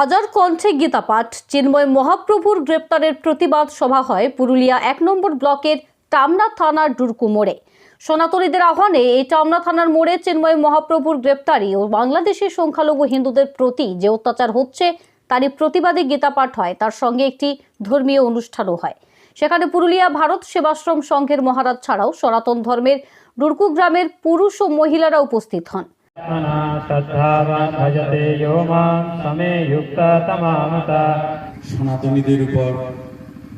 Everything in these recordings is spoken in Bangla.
হাজার কণ্ঠে গীতা পাঠ চিন্ময় মহাপ্রভুর গ্রেপ্তারের প্রতিবাদ সভা হয় পুরুলিয়া এক নম্বর ব্লকের টামনা থানার ডুরকু মোড়ে। সনাতনীদের আহ্বানে এই টামনা থানার মোড়ে চিন্ময় মহাপ্রভুর গ্রেপ্তারি ও বাংলাদেশের সংখ্যালঘু হিন্দুদের প্রতি যে অত্যাচার হচ্ছে, তারই প্রতিবাদে গীতা পাঠ হয়। তার সঙ্গে একটি ধর্মীয় অনুষ্ঠানও হয়। সেখানে পুরুলিয়া ভারত সেবাশ্রম সংঘের মহারাজ ছাড়াও সনাতন ধর্মের ডুরকু গ্রামের পুরুষ ও মহিলারা উপস্থিত হন। সনাতনীদের উপর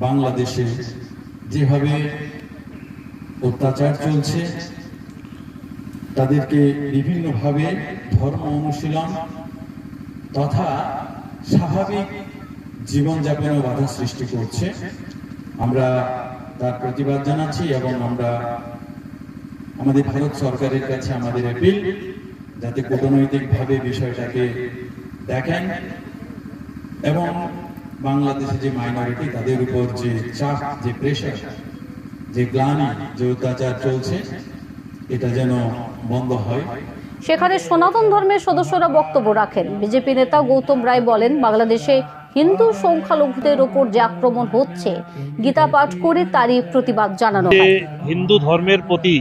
বাংলাদেশে যেভাবে অত্যাচার চলছে, তাদেরকে বিভিন্নভাবে ধর্ম অনুশীলন তথা স্বাভাবিক জীবনযাপনে বাধা সৃষ্টি করছে। আমরা তার প্রতিবাদ জানাচ্ছি এবং আমরা আমাদের ভারত সরকারের কাছে আমাদের অ্যাপিল যাতে কূটনৈতিকভাবে বিষয়টাকে দেখেন এবং বাংলাদেশে যে মাইনরিটি তাদের উপর যে চাপ যে প্রেশার যে গ্লানি যে অত্যাচার চলছে এটা যেন বন্ধ হয়। সেখানে সনাতন ধর্মের সদস্যরা বক্তব্য রাখেন। বিজেপি নেতা গৌতম রায় বলেন বাংলাদেশে হিন্দু সংখ্যালঘুদের ওপর যে আক্রমণ হচ্ছে গীতা পাঠ করে তারই প্রতিবাদ জানানো হিন্দু ধর্মের প্রতি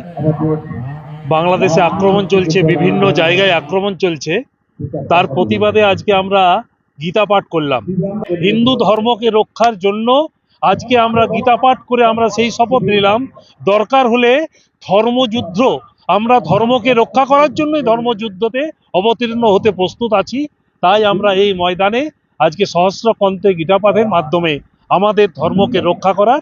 বাংলাদেশে আক্রমণ চলছে, বিভিন্ন জায়গায় আক্রমণ চলছে। তার প্রতিবাদে আজকে আমরা গীতা পাঠ করলাম। হিন্দু ধর্মকে রক্ষার জন্য আজকে আমরা গীতা পাঠ করে আমরা সেই শপথ নিলাম। দরকার হলে ধর্মযুদ্ধ, আমরা ধর্মকে রক্ষা করার জন্যই ধর্মযুদ্ধতে অবতীর্ণ হতে প্রস্তুত আছি। তাই আমরা এই ময়দানে আজকে সহস্র কণ্ঠে গীতা পাঠের মাধ্যমে আমাদের ধর্মকে রক্ষা করার